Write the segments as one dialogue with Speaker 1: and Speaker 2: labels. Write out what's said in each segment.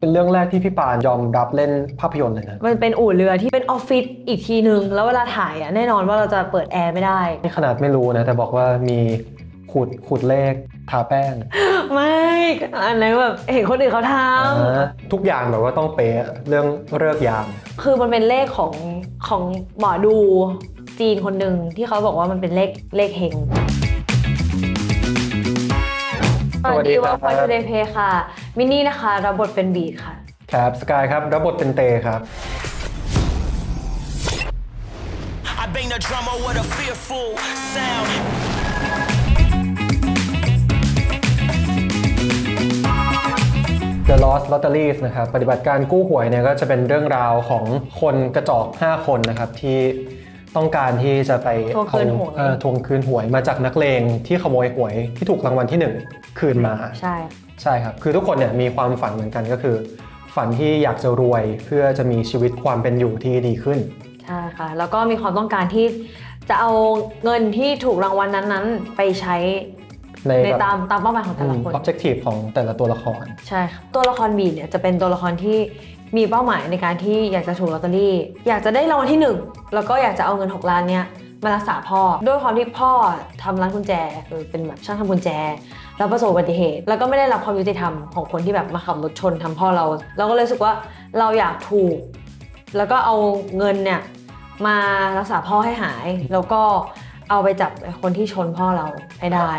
Speaker 1: เป็นเรื่องแรกที่พี่ปานยอมรับเล่นภาพยนตร์เลยนะ
Speaker 2: มันเป็นอู่เรือที่เป็นออฟฟิศอีกทีหนึ่งแล้วเวลาถ่ายอะแน่นอนว่าเราจะเปิดแอร์ไม่ได้
Speaker 1: นี่ขนาดไม่รู้นะ แต่บอกว่ามีขูดขูดเลขทาแป้ง
Speaker 2: ไม่อันนั้นแบบเห็นคนอื่นเขาท
Speaker 1: อ่าทุกอย่างแบบว่าต้องเป๊ะเรื่องเลิกษ์ยามำ
Speaker 2: คือมันเป็นเลขของของหมอดูจีนคนหนึ่งที่เขาบอกว่ามันเป็นเลขเลขเฮง
Speaker 1: สวัสดีครับ
Speaker 2: ฟันเดย์เพค่ะ มินนี่นะคะรับบทเป็นบีดค่ะ
Speaker 1: ครับสกายครับรับบทเป็นเตครับ
Speaker 3: I bang the drummer with a fearful sound.
Speaker 1: The Lost Lotteries นะครับปฏิบัติการกู้หวยเนี่ยก็จะเป็นเรื่องราวของคนกระจอก 5 คนนะครับที่ ต้องการที่จะไป
Speaker 2: ทวงคืนหวย
Speaker 1: เอ่อทวงคืนหวยมาจากนักเลงที่ขโมยหวยที่ถูกรางวัลที่1คืนมา
Speaker 2: ใช่
Speaker 1: ใช่ครับ คือทุกคนเนี่ยมีความฝันเหมือนกันก็คือ ฝันที่อยากจะรวยเพื่อจะมีชีวิตความเป็นอยู่ที่ดีขึ้น
Speaker 2: ใช่ค่ะ แล้วก็มีความต้องการที่จะเอาเงินที่ถูกรางวัลนั้นๆ ไปใช้
Speaker 1: ใน
Speaker 2: ใน
Speaker 1: แบบ
Speaker 2: ตามตามเป้าหมายของแต่ละคน
Speaker 1: ออบเจกตีฟของแต่ละตัวละคร
Speaker 2: ใช่ค่ะตัวละครบีเนี่ยจะเป็นตัวละครที่ มีเป้าหมายในการที่อยากจะถูกลอตเตอรี่ อยากจะได้รางวัลที่หนึ่งแล้วก็อยากจะเอาเงิน 6 ล้านเนี้ยมารักษาพ่อ ด้วยความที่พ่อทำร้านกุญแจเออเป็นแบบช่างทำกุญแจ แล้วประสบอุบัติเหตุ แล้วก็ไม่ได้รับความยุติธรรมของคนที่แบบมาขับรถชนทำพ่อเรา เราก็เลยรู้สึกว่าเราอยากถูก แล้วก็เอาเงินเนี่ยมารักษาพ่อให้หาย แล้วก็เอาไปจับไอ้คนที่ชนพ่อเราให้ได้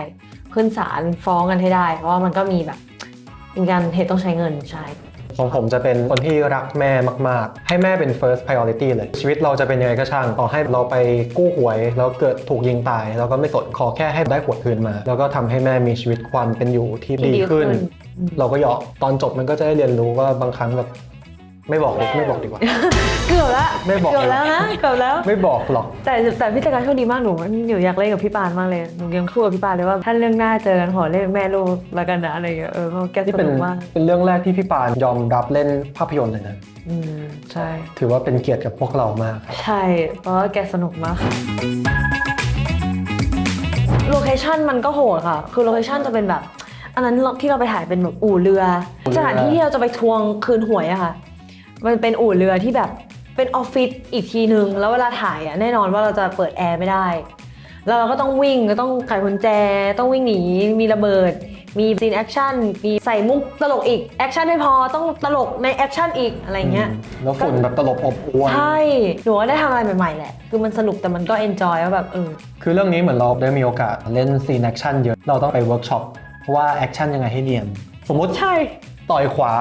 Speaker 2: ขึ้นศาลฟ้องกันให้ได้ เพราะว่ามันก็มีแบบมีการเหตุต้องใช้เงินใช่
Speaker 1: ของผมจะเป็นคนที่รักแม่มาก ๆ ให้แม่เป็น first priority เลย ชีวิตเราจะเป็นยังไงก็ช่างต่อให้เราไปกู้หวย แล้วเกิดถูกยิงตาย เราก็ไม่สนขอแค่ให้ได้หวยคืนมา แล้วก็ทำให้แม่มีชีวิตความเป็นอยู่ที่
Speaker 2: ที่
Speaker 1: ดี
Speaker 2: ดีขึ้
Speaker 1: ขึ้น
Speaker 2: นอืม
Speaker 1: เราก็ยอมตอนจบมันก็จะได้เรียนรู้ว่าบางครั้งแบบไม่บอกดีไม่บอกดีกว่า
Speaker 2: เกือบแล้ว
Speaker 1: ไม่บอก
Speaker 2: เกือบแล้วนะเกือบแล้ว
Speaker 1: ไม่บอกหรอก
Speaker 2: แต่แต่พี่ตะการโชคดีมากหนูหนูอยากเล่นกับพี่ปานมากเลยหนูยังพูดกับพี่ปานเลยว่าถ้าเรื่องหน้าเจอกันขอเล่นแม่ลูกแล้วกันนะอะไรอย่างเงี้ยเออเพราะแกส
Speaker 1: นี่เป็น
Speaker 2: นุกมาก
Speaker 1: เป็นเรื่องแรกที่พี่ปานยอมรับเล่นภาพยนตร์เลยนะ
Speaker 2: อืมใช่
Speaker 1: ถือว่าเป็นเกียรติกับพวกเรามากครับ
Speaker 2: ใช่ เพราะว่าแกสนุกมากค่ะโลเคชั่นมันก็โหดค่ะ คือโลเคชั่นจะเป็นแบบ อันนั้นที่เราไปถ่ายเป็นแบบอู่เรือ สถานที่ที่เราจะไปทวงคืนหวยอะค่ะ มันเป็นอู่เรือที่แบบ เป็นออฟฟิศอีกทีหนึ่งแล้วเวลาถ่ายอะแน่นอนว่าเราจะเปิดแอร์ไม่ได้ แล้วเราก็ต้องวิ่งก็ต้องไขกุญแจ ต้องวิ่งหนีมีระเบิด มีซีนแอคชั่นมีใส่มุกตลกอีกแอคชั่นไม่พอต้องตลกในแอคชั่นอีกอะไรเงี้ย
Speaker 1: แล้วฝุ่นแบบตลบอบอวน
Speaker 2: ใช่ หนูว่าได้ทำอะไรใหม่ๆแหละ คือมันสนุกแต่มันก็เอนจอยว่าแบบเออ
Speaker 1: คือเรื่องนี้เหมือนเราได้มีโอกาสเล่นซีนแอคชั่นเยอะเราต้องไปเวิร์กช็อปว่าแอคชั่นยังไงให้เนียนสมมุติ
Speaker 2: ใช่
Speaker 1: ต่อยขวา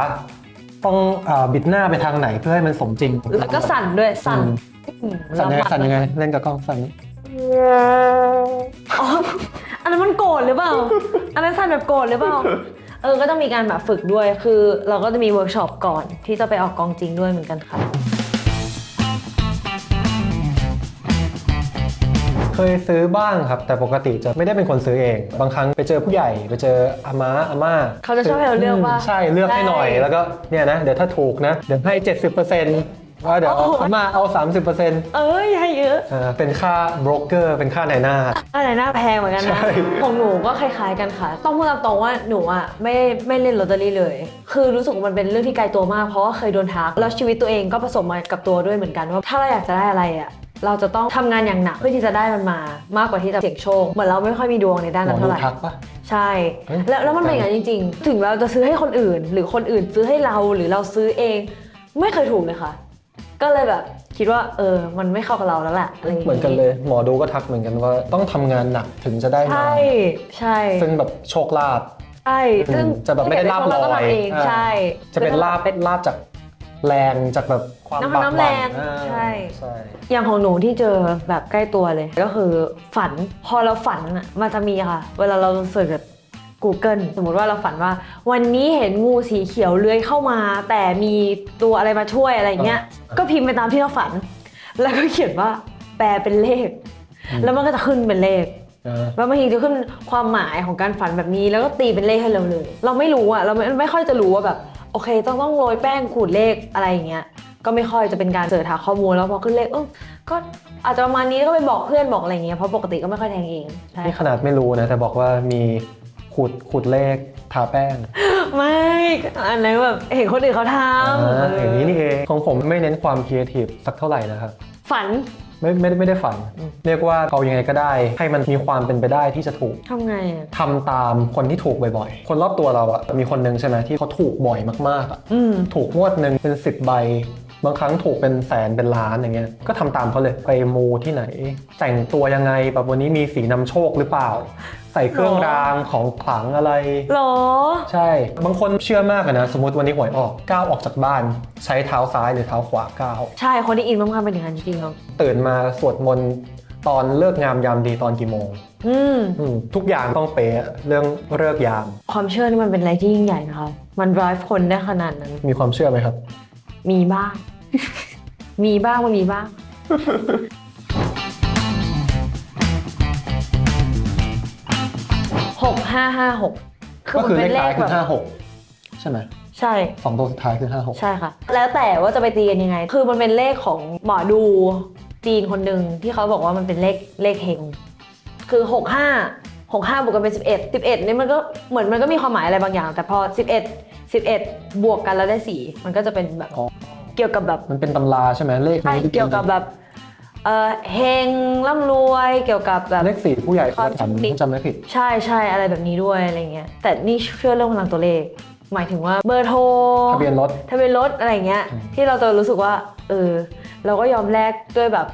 Speaker 1: ต้องอาบิดหน้าไปทางไหนเพื่อให้มันสมจริง
Speaker 2: แล้วก็สั่นด้วยสั่น
Speaker 1: อืม
Speaker 2: อืม
Speaker 1: สั่นยังไง
Speaker 2: แล้ว
Speaker 1: สั่นยังไง เล่นกับกล้องสั่น
Speaker 2: อ๋ออันนั้นมันโกรธหรือเปล่า อันนั้นสั่นแบบโกรธหรือเปล่า เออ ก็ต้องมีการแบบฝึกด้วย คือเราก็จะมีเวิร์กช็อปก่อนที่จะไปออกกองจริงด้วยเหมือนกันค่ะ
Speaker 1: เคยซื้อบ้างครับ แต่ปกติจะไม่ได้เป็นคนซื้อเอง บางครั้งไปเจอผู้ใหญ่ไปเจออาม่าอาม่า
Speaker 2: เขาจะชอบให้เราเลือกว่า
Speaker 1: ใช่เลือกให้หน่อย
Speaker 2: ได้
Speaker 1: แล้วก็เนี่ยนะเดี๋ยวถ้าถูกนะเดี๋ยวให้ 70%ว่าเดี๋ยวเอา
Speaker 2: โอ้โห
Speaker 1: อาม่าเอา 30%
Speaker 2: เอ้ยให้เยอะ
Speaker 1: อ่าเป็นค่าโบรกเกอร์เป็นค่าไหนหน้า
Speaker 2: อะไรหน้าแพงเหมือนกันนะ
Speaker 1: ใช่
Speaker 2: ของหนูก็คล้ายๆกันค่ะ ต้องพูดตามตรงว่าหนูอะไม่ไม่เล่นลอตเตอรี่เลย คือรู้สึกว่ามันเป็นเรื่องที่ไกลตัวมากเพราะว่าเคยโดนทักแล้วชีวิตตัวเองก็ผสมมากับตัวด้วยเหมือนกันว่าถ้าเราอยากจะได้อะไรอะ เราจะต้องทำงานอย่างหนักเพื่อที่จะได้มันมามากกว่าที่จะเสี่ยงโชค เหมือนเราไม่ค่อยมีดวงในด้าน
Speaker 1: หมอ
Speaker 2: นั้น
Speaker 1: ดู
Speaker 2: เท่าไหร่
Speaker 1: ทักปะ
Speaker 2: ใช่
Speaker 1: เฮ้ย
Speaker 2: แล้วแล้วมันเป็นอย่างนั้นจริง ๆ ถึงเราจะซื้อให้คนอื่น หรือคนอื่นซื้อให้เราหรือเราซื้อเอง ไม่เคยถูกเลยค่ะ ก็เลยแบบคิดว่าเออ มันไม่เข้ากับเราแล้วแหละอะไรอย่างงี้
Speaker 1: เหมือนกันเลย หมอดูก็ทักเหมือนกันว่าต้องทำงานหนักถึงจะได้มา
Speaker 2: ใช่ใช่
Speaker 1: ซึ่งแบบโชคลาภ
Speaker 2: ใช่ซึ่ง
Speaker 1: จะแบบไม่ได้ลาบล
Speaker 2: เราก็
Speaker 1: อย
Speaker 2: ทำเอง
Speaker 1: อ่า
Speaker 2: ใช่
Speaker 1: จะเป็นลาบเป็นลาบจาก แรงจากแบบความ
Speaker 2: น้ำ
Speaker 1: บาก
Speaker 2: น้ำ
Speaker 1: บั่
Speaker 2: แรง
Speaker 1: อ่า
Speaker 2: ใช่
Speaker 1: ใช่
Speaker 2: อย่างของหนูที่เจอแบบใกล้ตัวเลย ก็คือฝันพอเราฝันอะมันจะมีค่ะ เวลาเราเสิร์ชแบบ Google สมมติว่าเราฝันว่า วันนี้เห็นงูสีเขียวเลื้อยเข้ามา แต่มีตัวอะไรมาช่วยอะไรเงี้ยก็พิมพ์ไปตามที่เราฝัน แล้วก็เขียนว่าแปลเป็นเลข แล้วมันก็จะขึ้นเป็นเลข
Speaker 1: อ่า
Speaker 2: แล้วบางทีจะขึ้นความหมายของการฝันแบบนี้แล้วก็ตีเป็นเลขให้เราเลย เราไม่รู้อะเราไม่ไม่ค่อยจะรู้ว่าแบบ โอเค ต้องต้องโรยแป้งขูดเลขอะไรอย่างเงี้ยก็ไม่ค่อยจะเป็นการเสิร์ชหาข้อมูลแล้วพอขึ้นเลขเออก็อาจจะประมาณนี้ก็ไปบอกเพื่อนบอกอะไรอย่างเงี้ยเพราะปกติก็ไม่ค่อยแทงเองใช่
Speaker 1: นี่ขนาดไม่รู้นะ แต่บอกว่ามีขูดขูดเลขทาแป้ง
Speaker 2: ไม่อันนั้นแบบเห็นคนอื่นเขาท
Speaker 1: อ่าำอย่างนี้นี่เองของผมไม่เน้นความครีเอทีฟสักเท่าไหร่นะครับ
Speaker 2: ฝัน
Speaker 1: ไม่ไม่ได้ไม่ได้ฝัน เรียกว่าเอายังไงก็ได้ ให้มันมีความเป็นไปได้ที่จะถูก
Speaker 2: ทำไงอะ
Speaker 1: ทำตามคนที่ถูกบ่อยๆ คนรอบตัวเราอะมีคนหนึ่งใช่ไหมที่เขาถูกบ่อยมากๆอะ
Speaker 2: อืม
Speaker 1: ถูกงวดหนึ่งเป็นสิบใบ บางครั้งถูกเป็นแสนเป็นล้านอย่างเงี้ยก็ทำตามเขาเลยไปมูที่ไหน แต่งตัวยังไงแบบวันนี้มีสีนำโชคหรือเปล่า ใส่เครื่อง
Speaker 2: หรอ
Speaker 1: รางของขลังอะไร
Speaker 2: หรอ
Speaker 1: ใช่ บางคนเชื่อมากอะนะ สมมติวันนี้หวยออกก้าวออกจากบ้าน ใช้เท้าซ้ายหรือเท้าขวาก้าว
Speaker 2: ใช่คนที่อินมากๆเป็นอย่างนั้นจริงๆครับ
Speaker 1: ตื่นมาสวดมนต์ตอนเลิกงามยามดีตอนกี่โมง
Speaker 2: อืม
Speaker 1: อืมทุกอย่างต้องเป๊ะเรื่องเลิกยาม
Speaker 2: ความเชื่อนี่มันเป็นอะไรที่ยิ่งใหญ่นะคะ มัน drive คนได้ขนาดนั้น
Speaker 1: มีความเชื่อไหมครับ
Speaker 2: มีบ้าง มีบ้างมันมีบ้าง หกห้าห้าหกคือ
Speaker 1: ก็
Speaker 2: มัน
Speaker 1: คือ
Speaker 2: เป็
Speaker 1: เล
Speaker 2: น
Speaker 1: ข
Speaker 2: เล
Speaker 1: ท้าย
Speaker 2: ข
Speaker 1: คื
Speaker 2: แบ
Speaker 1: อบห้าหกใช่ไหม
Speaker 2: ใช่
Speaker 1: สองตัวสุดท้ายคือห้าหก
Speaker 2: ใช่ค่ะ แล้วแต่ว่าจะไปตีกันยังไง คือมันเป็นเลขของหมอดูจีนคนหนึ่งที่เขาบอกว่ามันเป็นเลขเลขเฮง คือ 6 5 6 5บวกกันเป็น 11 11เนี่ยมันก็เหมือนมันก็มีความหมายอะไรบางอย่าง แต่พอ 11 11 บวกกันแล้วได้ 4 มันก็จะเป็นแบบ
Speaker 1: อ๋อ
Speaker 2: เกี่ยวกับแบบ
Speaker 1: มันเป็นตำราใช่ไหมเลข
Speaker 2: ใช่
Speaker 1: นี้
Speaker 2: เกี่ยวกับแบบเออเฮงร่ำรวยเกี่ยวกับแบบ
Speaker 1: เลขสี่ผู้ใหญ่
Speaker 2: ความ
Speaker 1: เขาทำ
Speaker 2: โชคดี
Speaker 1: ถ้าจำไม่ผิด
Speaker 2: ใช่ใช่อะไรแบบนี้ด้วยอะไรเงี้ยแต่นี่เชื่อเรื่องพลังตัวเลข หมายถึงว่าเบอร์โทร
Speaker 1: ทะเบียนรถ
Speaker 2: ทะเบียนรถอะไรเงี้ย
Speaker 1: อืม
Speaker 2: ที่เราจะรู้สึกว่า เออ เราก็ยอมแลกด้วยแบบ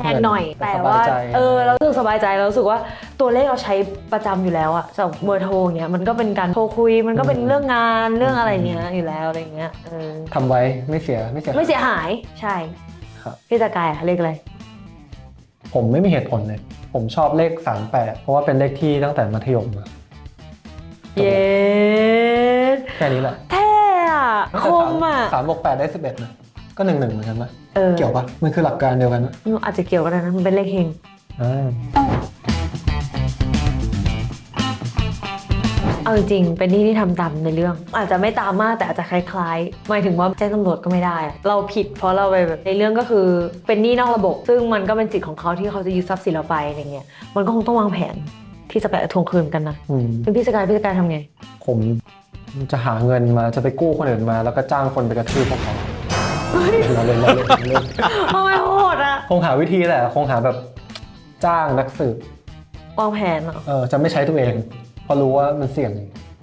Speaker 2: แพงหน่อย
Speaker 1: แต่
Speaker 2: แต่
Speaker 1: สบาย
Speaker 2: ว่า
Speaker 1: ใจ
Speaker 2: เออ เรารู้สึกสบายใจเรารู้สึกว่า ตัวเลขเราใช้ประจำอยู่แล้วอะจากเบอร์โทรเงี้ยมันก็เป็นการโทรคุยมันก็เป็นเรื่องงานเรื่องอะไรเงี้ยอยู่แล้วอะไรเงี้ยเออ
Speaker 1: ทำไว้ไม่เสียไม่เสีย
Speaker 2: ไม่เสียหายใช่
Speaker 1: ครับ
Speaker 2: พี่ตะกายอะเลขอะไร
Speaker 1: ผมไม่มีเหตุผลเลย ผมชอบเลข 38 เพราะว่าเป็นเลขที่ตั้งแต่มัธยมมา
Speaker 2: เย้
Speaker 1: แค่นี้แหละ
Speaker 2: เท่อะคมอะ
Speaker 1: สามบวกแปดได้สิบเอ็ดนะก็หนึ่งหนึ่งเหมือนกันปะ
Speaker 2: เออ
Speaker 1: เกี่ยวปะมันคือหลักการเดียวกันนะ
Speaker 2: อาจจะเกี่ยวกันนะมันเป็นเลขเฮง
Speaker 1: อ่า
Speaker 2: เอาจริงๆเป็นที่ที่ทำตามในเรื่อง อาจจะไม่ตามมากแต่อาจจะคล้ายๆหมายถึงว่าแจ้งตำรวจก็ไม่ได้อะเราผิดเพราะเราไปแบบในเรื่องก็คือเป็นหนี้นอกระบบ ซึ่งมันก็เป็นสิทธิ์ของเขาที่เขาจะยึดทรัพย์สินเราไปอะไรเงี้ยมันก็คงต้องวางแผนที่จะไปทวงคืนกันนะ
Speaker 1: อืม
Speaker 2: เป็นพี่สกายพี่สกายทำไง
Speaker 1: ผมจะหาเงินมาจะไปกู้คนอื่นมา แล้วก็จ้างคนไปกระทืบพวกเขาเราเล่นเราเล่นเราเล่น
Speaker 2: ทำไมโหดอะ
Speaker 1: คงหาวิธีแหละคงหาแบบจ้างนักสืบ
Speaker 2: วางแผนเหรอ
Speaker 1: เออจะไม่ใช้ตัวเอง เพราะรู้ว่ามันเสี่ยง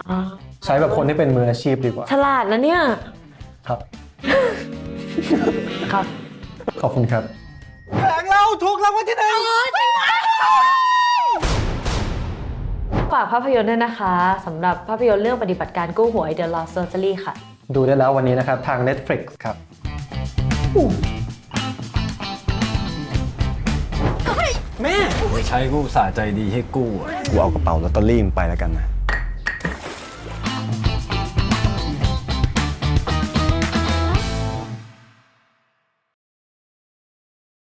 Speaker 2: อ่า
Speaker 1: ใช้แบบคนที่เป็นมืออาชีพดีกว่า
Speaker 2: ฉลาดนะเนี่ย
Speaker 1: ครับ
Speaker 2: ครับ
Speaker 1: ขอบคุณครับ
Speaker 2: ฝากภาพยนตร์ด้วยนะคะสำหรับภาพยนตร์เรื่องปฏิบัติการกู้หวย The Lost Surgery ค่ะ
Speaker 1: ดูได้แล้ววันนี้นะครับ ทาง Netflix ครับ
Speaker 4: ใช้กูสาใจดีให้กู้อะ
Speaker 5: กูเอากระเป๋าลอตเตอรี่มึงไปแล้วกันนะ